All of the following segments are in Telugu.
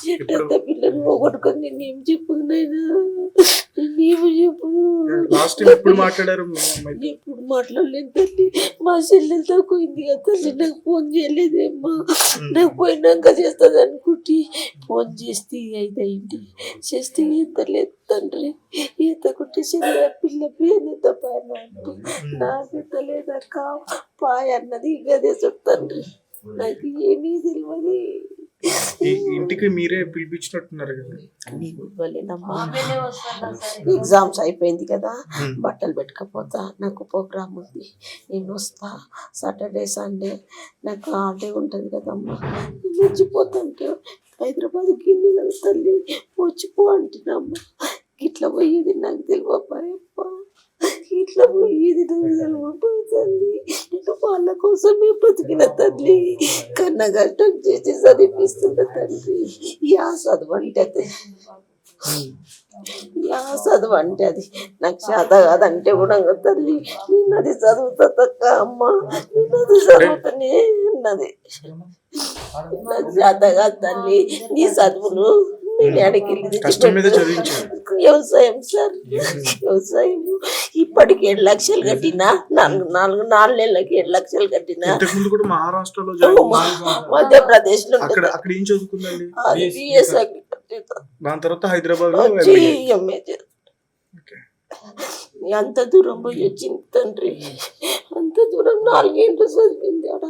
చెట్టంత పిల్లలు పోగొట్టుకొని నేను ఏం చెప్పదు నాయనా? నేనేమో చెప్పదు లాస్ట్ ఎప్పుడు మాట్లాడారు ఎప్పుడు మాట్లాడలేదు తల్లి. మా చెల్లెలు తక్కువైంది తల్లి. నాకు ఫోన్ చేయలేదేమ్మా. నాకు పోయినాక చేస్తుంది అనుకుంటే. ఫోన్ చేస్తే అయితే అయింది. చేస్తే ఎత్తలేదు తండ్రి ఈతకుంటే చెల్లె పిల్ల పేరు పైన అంటే. నాకు ఎత్తలేదక్క పాయ అన్నది గదే తండ్రి నాకు ఏమీ తెలియదు ఇంటికి మీరే పిలిపించినట్టున్నారు కదా. ఎగ్జామ్స్ అయిపోయింది కదా బట్టలు పెట్టుకపోతా నాకు ప్రోగ్రామ్ ఉంది నేను వస్తా సాటర్డే సండే నాకు హాలిడే ఉంటుంది కదమ్మా. నేను హైదరాబాద్ గిన్నె కదా తల్లి వచ్చిపో అంటున్నామ్మా ఇట్లా పోయేది నాకు తెలియపాయప్ప ఇట్లా పోయేది పోతుంది వాళ్ళ కోసమే బతికిన తల్లి. కన్న కష్టం చేసి చదివిస్తున్న తండ్రి. యా చదవంటే యా చదువు అంటే అది. నాకు చేత కాదంటే కూడా తల్లి నిన్నది చదువుతా తక్క అమ్మ. నిన్నది చదువుతానే అన్నది. నాకు చేత కాదు తల్లి. నీ చదువులు వ్యవసాయం సార్. వ్యవసాయం. ఇప్పటికి ఏడు లక్షలు కట్టినా నాలుగు నాలుగు నాలుగు నెలలకి ఏడు లక్షలు కట్టినా. మధ్యప్రదేశ్లో దాని తర్వాత హైదరాబాద్. ఓకే. అంత దూరం పోయి వచ్చింది తండ్రి? అంత దూరం నాలుగేళ్ళు చదివింది ఆడ.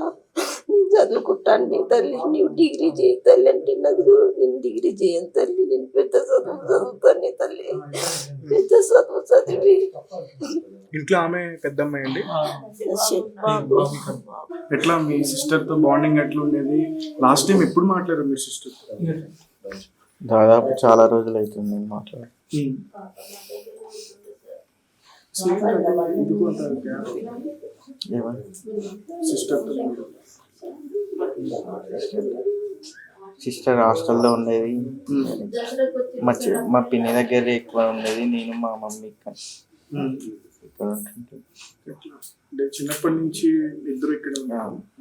చదువుకుంటాను నీ తల్లి నీవు డిగ్రీ చేయి తల్లి అంటే నాకు నేను డిగ్రీ చేయను తల్లి నేను పెద్ద చదువు చదువుతాను నీ తల్లి. పెద్ద చదువు చదివి. ఇంట్లో ఆమె పెద్ద అమ్మాయి అండి బాబు ఎట్లా మీ సిస్టర్తో బాండింగ్ ఎట్లా ఉండేది లాస్ట్ టైం ఎప్పుడు మాట్లాడారు మీ సిస్టర్? దాదాపు చాలా రోజులు అవుతుంది నేను మాట్లాడి సిస్టర్ సిస్టర్ హాస్టల్లో ఉండేది. మా చె- మా పిన్ని దగ్గర ఎక్కువ ఉండేది. నేను మా మమ్మీ ఇక్కడ. ఇక్కడ అంటే చిన్నప్పటి నుంచి ఇద్దరు ఇక్కడ.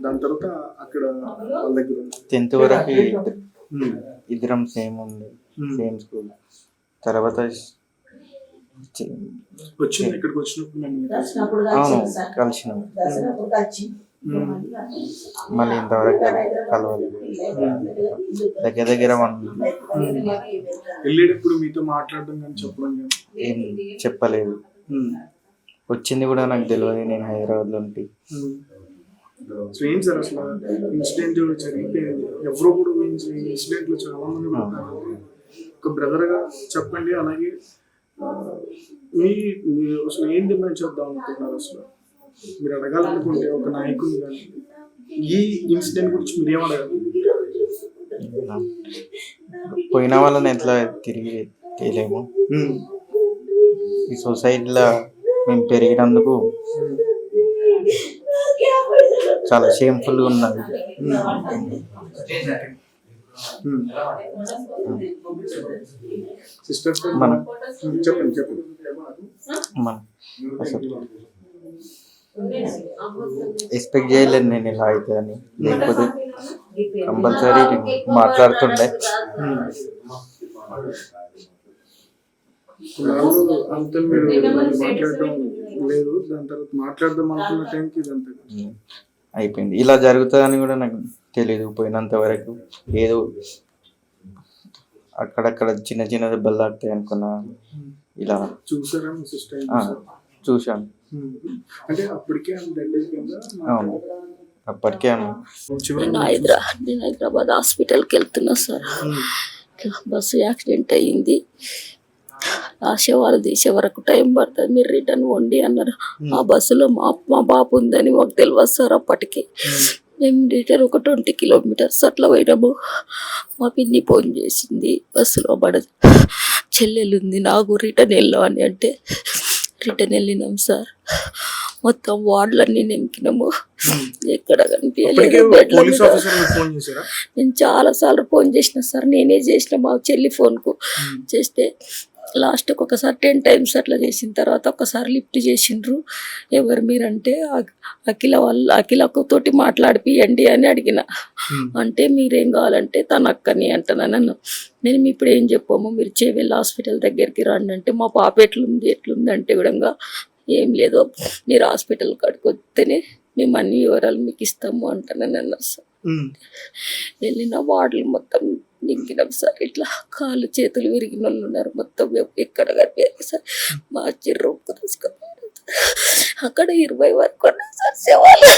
దాని తర్వాత అక్కడ వాళ్ళ దగ్గర. టెన్త్ వరకు ఇద్దరు- సేమ్ ఉంది. Same school. తర్వాత వచ్చింది ఇక్కడికి వచ్చినప్పుడు అవును కలిసినాం. ఉమ్. మళ్ళీ ఇంతవరకు కలవలేదు. దగ్గర దగ్గర వన్ వెళ్ళేటప్పుడు మీతో మాట్లాడడం కానీ చెప్పడం ఏం చెప్పలేదు. వచ్చింది కూడా నాకు తెలియదు నేను హైదరాబాద్లో ఉంటే. ఉమ్. సో ఏం సార్ అసలు. ఇన్సిడెంట్ జరిగిపోయింది. ఎవరో కూడా ఇన్సిడెంట్లో చాలా మంది ఒక బ్రదర్గా చెప్పండి అలాగే మీ అసలు ఏం డిమాండ్ చేద్దాం అనుకుంటున్నారు అసలు? మీరు అడగాలనుకుంటే ఒక నాయకుని కానీ ఈ ఇన్సిడెంట్ గురించి మీరు ఏమడగాలి? పోయిన వాళ్ళని ఎట్లా తిరిగి తీయలేము. ఈ సొసైటీలో మేము పెరిగినందుకు చాలా షేమ్ఫుల్గా ఉన్నది. సిస్టర్ మనం చెప్పండి చెప్పండి. మన అసలు ఎక్స్పెక్ట్ చేయలేదు నేను ఇలా అవుతుందని. లేకపోతే కంపల్సరీ మాట్లాడుతుండే. వాళ్ళు అంతా మీరు మాట్లాడడం లేదు. దాని తర్వాత మాట్లాడదాం అనుకున్న టైంకి ఇదంతా ఉమ్, అయిపోయింది. ఇలా జరుగుతుందని కూడా నాకు తెలియదు పోయినంత వరకు ఏదో అక్కడక్కడ చిన్న చిన్న దెబ్బలు తాకుతాయి అనుకున్నా. ఇలా చూసారా చూశాను. అంటే అప్పటికే అవును. అప్పటికే నేను హైదరా నేను హైదరాబాద్ హాస్పిటల్కి వెళ్తున్నా సార్. బస్సు యాక్సిడెంట్ అయ్యింది. ఆ శవాలు తీసే వరకు టైం పడుతుంది. మీరు రిటర్న్ వండి అన్నారు. ఆ బస్సులో మా మా బాబు ఉందని మాకు తెలియదు సార్ అప్పటికి. మేము. రిటర్న్ ఒక ట్వంటీ కిలోమీటర్స్ అట్లా పోయినాము. మా పిన్ని ఫోన్ చేసింది. బస్సులో పడదు. చెల్లెలు ఉంది నాకు రిటర్న్ వెళ్ళాం అని అంటే. రిటర్న్ వెళ్ళినాం సార్. మొత్తం వార్డులన్నీ నింపినాము ఎక్కడ కనిపించలేదు నేను చాలా సార్లు ఫోన్ చేసిన సార్. నేనే చేసిన మా చెల్లి ఫోన్కు చేస్తే లాస్ట్కి ఒకసారి టెన్ టైమ్స్ అట్లా చేసిన తర్వాత ఒకసారి లిఫ్ట్ చేసిండ్రు. ఎవరు మీరంటే అఖ- అఖిల వాళ్ళు అఖిలకు తోటి మాట్లాడిపియండి అని అడిగిన. అంటే మీరేం కావాలంటే తన అక్కని అంటున్నా నన్ను. నేను ఇప్పుడు ఏం చెప్పాము? మీరు చేవెళ్ళి హాస్పిటల్ దగ్గరికి రండి అంటే మా పాప ఎట్లుంది ఎట్లుంది అంటే కూడా ఏం లేదు. మీరు హాస్పిటల్ కాడికి వస్తేనే మేము అన్ని వివరాలు మీకు ఇస్తాము అంటానని అన్నారు సార్. వెళ్ళిన వార్డులు మొత్తం నింగినాం సార్. ఇట్లా కాళ్ళు చేతులు విరిగిన వాళ్ళు ఉన్నారు. మొత్తం ఎక్కడ కనిపించారు సార్. మా చిర్రొప్పు తీసుకుపోయారు అక్కడ ఇరవై వరకు ఉన్నాయి సార్ శవాలు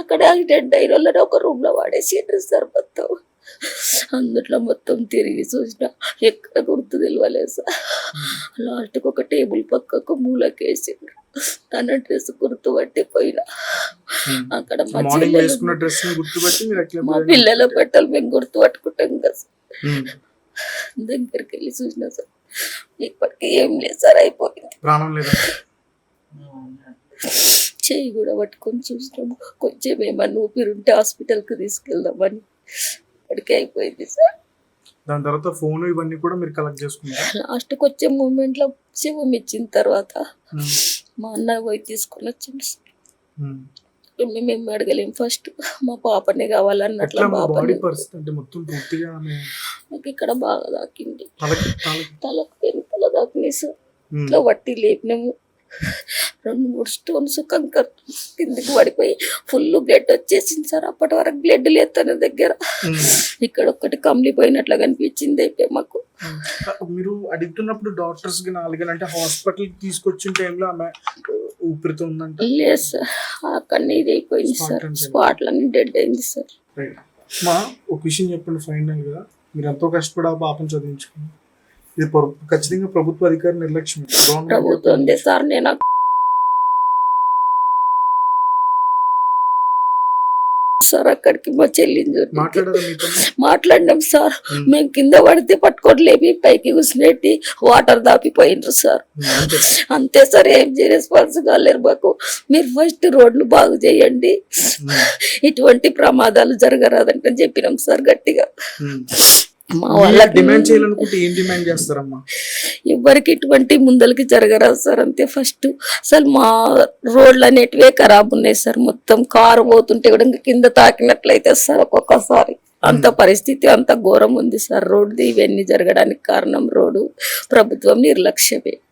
అక్కడ యాక్సిడెంట్ అయిన వాళ్ళని ఒక రూమ్లో వాడేసిండ్రు సార్ మొత్తం. అందుట్లో మొత్తం తిరిగి చూసిన ఎక్కడ గుర్తు తెలియలేదు సార్. లాస్ట్కి ఒక టేబుల్ పక్కకు మూలకేసిండ్రు. తన డ్రెస్ గుర్తు పట్టిపోయినా. అక్కడ మా మా పిల్లల బట్టలు మేము గుర్తు పట్టుకుంటాం కదా. దగ్గరికి వెళ్ళి చూసిన సార్. ఇప్పటికీ ఏం లేదు సార్ అయిపోయింది. ప్రాణం లేదా? చెయ్యి కూడా పట్టుకొని చూసినాము కొంచెం ఏమన్నా ఊపిరి ఉంటే హాస్పిటల్కి తీసుకెళ్దామని. ఇప్పటికే అయిపోయింది సార్ దాని తర్వాత ఫోన్ ఇవన్నీ కూడా మీరు కలెక్ట్ చేసుకున్నారు లాస్ట్కి వచ్చే మూమెంట్లో శివం ఇచ్చిన తర్వాత. మా అన్న పోయి తీసుకొని వచ్చింది సార్. మేము అడగలేం ఫస్ట్ మా పాపనే కావాలన్నట్లు బాడీ పరిస్థితి అంటే మొత్తం పూర్తిగా నాకు ఇక్కడ బాగా తాకింది తలకి వెనుకల తాకినాయి సార్. ఇట్లా వట్టి లేపినాము రెండు మూడు స్టోన్స్ కంకర్ కిందికి పడిపోయి ఫుల్ బ్లడ్ వచ్చేసింది సార్. అప్పటి వరకు బ్లడ్ లేదు తన దగ్గర. ఉమ్. ఇక్కడ ఒక్కటి కమిలిపోయినట్లు కనిపించింది అయిపోయి మాకు. మీరు అడుగుతున్నప్పుడు డాక్టర్స్ అంటే హాస్పిటల్ తీసుకొచ్చిన టైంలో ఆమె ఊపిరితో ఉందంట. లేదు సార్. అక్కడనే ఇది అయిపోయింది Spot సార్? స్పాట్లన్నీ డెడ్ అయింది సార్. మా ఒక విషయం చెప్పండి ఫైనల్గా. మీరు ఎంతో కష్టపడి ఆ పాపను చదివించుకున్నారు. ఇది ఖచ్చితంగా ప్రభుత్వ అధికారి నిర్లక్ష్యం ప్రభుత్వం సార్. నేను సార్ అక్కడికి మా చెల్లిని మాట్లాడినాం సార్. మేము. కింద పడితే పట్టుకొని లేపి పైకి కూర్చునేటి వాటర్ దాపిపోయినారు సార్. అంతే. సార్ ఏం రెస్పాన్స్ కాలేరు మాకు. మీరు ఫస్ట్ రోడ్లు బాగు చేయండి. ఇటువంటి ప్రమాదాలు జరగరాదంటే చెప్పినాం సార్ గట్టిగా. మా వాళ్ళకి డిమాండ్ చేయాలనుకుంటే ఏం డిమాండ్ చేస్తారమ్మా? ఎవరికి ఇటువంటి ముందలకి జరగరాదు సార్ అంతే ఫస్ట్. అసలు మా రోడ్లు అనేటివే ఖరాబ్ ఉన్నాయి సార్. మొత్తం కారు పోతుంటే కూడా ఇంకా కింద తాకినట్లయితే సార్ ఒక్కొక్కసారి. అంత పరిస్థితి అంత ఘోరం ఉంది సార్. రోడ్డు ఇవన్నీ జరగడానికి కారణం రోడ్డు ప్రభుత్వం నిర్లక్ష్యమే.